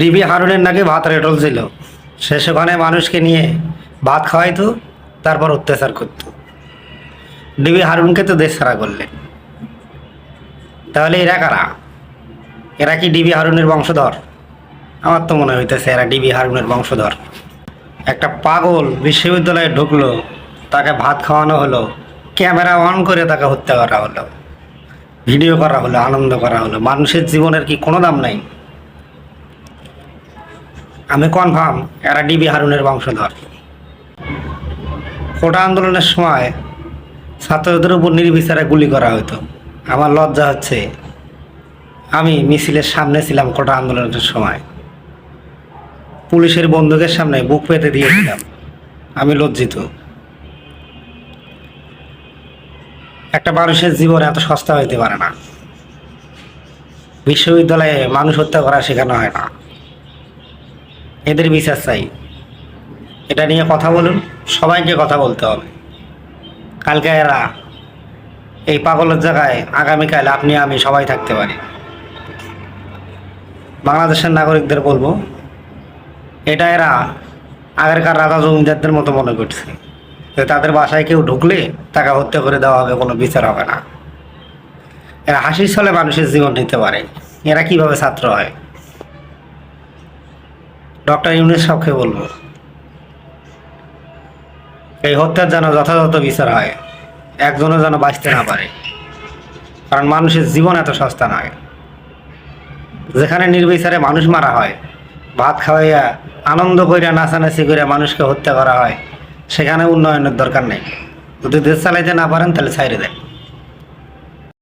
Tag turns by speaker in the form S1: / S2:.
S1: DB হারুনের নাকি ভাত রেটল ছিল। সে সেখানে মানুষকে নিয়ে ভাত খাওয়াইতো, তারপর অত্যাচার করতো। ডিবি হারুনকে তো দেশ ছাড়া করলেন তাহলে এরা কারা? এরা কি ডিবি হারুনের বংশধর? আমার তো মনে হইতেছে এরা ডিবি হারুনের বংশধর। একটা পাগল বিশ্ববিদ্যালয়ে ঢুকলো, তাকে ভাত খাওয়ানো হলো, ক্যামেরা অন করে তাকে হত্যা করা হলো, ভিডিও করা হলো, আনন্দ করা হলো। মানুষের জীবনের কি কোনো দাম নাই? আমি কনফার্ম এরা ডিবি হারুনের বংশধর। কোটা আন্দোলনের সময় ছাত্রদের উপর নির্বিচারে গুলি করা হতো আমার লজ্জা হচ্ছে, আমি মিছিলের সামনে ছিলাম কোটা আন্দোলনের সময়। পুলিশের বন্দুকের সামনে বুক পেতে দিয়েছিলাম। আমি লজ্জিত। একটা মানুষের জীবন এত সস্তা হইতে পারে না। বিশ্ববিদ্যালয়ে মানুষ হত্যা করা শেখানো হয় না। এদের বিচার চাই। এটা নিয়ে কথা বলুন, সবাইকে কথা বলতে হবে। কালকে এরা এই পাগলের জায়গায়, আগামীকাল আপনি আমি সবাই থাকতে পারি। বাংলাদেশের নাগরিকদের বলব, এটা এরা আগেরকার রাজা জমিদারদের মতো মনে করছে। যে তাদের বাসায় কেউ ঢুকলে তাকে হত্যা করে দেওয়া হবে, কোনো বিচার হবে না। এরা হাসির ছলে মানুষের জীবন নিতে পারে। এরা কীভাবে ছাত্র হয়? ডক্টর ইউনুস সাহকে বলব, এই হত্যার যেন যথাযথ বিচার হয়, একজনও যেন বাঁচতে না পারে। কারণ মানুষের জীবন এত সস্তা নয়। যেখানে নির্বিচারে মানুষ মারা হয়, ভাত খাওয়াইয়া, আনন্দ কইরা, নাচানাচি করে মানুষকে হত্যা করা হয়, সেখানে উন্নয়নের দরকার নেই। যদি দেশ চালাইতে না পারেন, তাহলে ছাইরে দেন।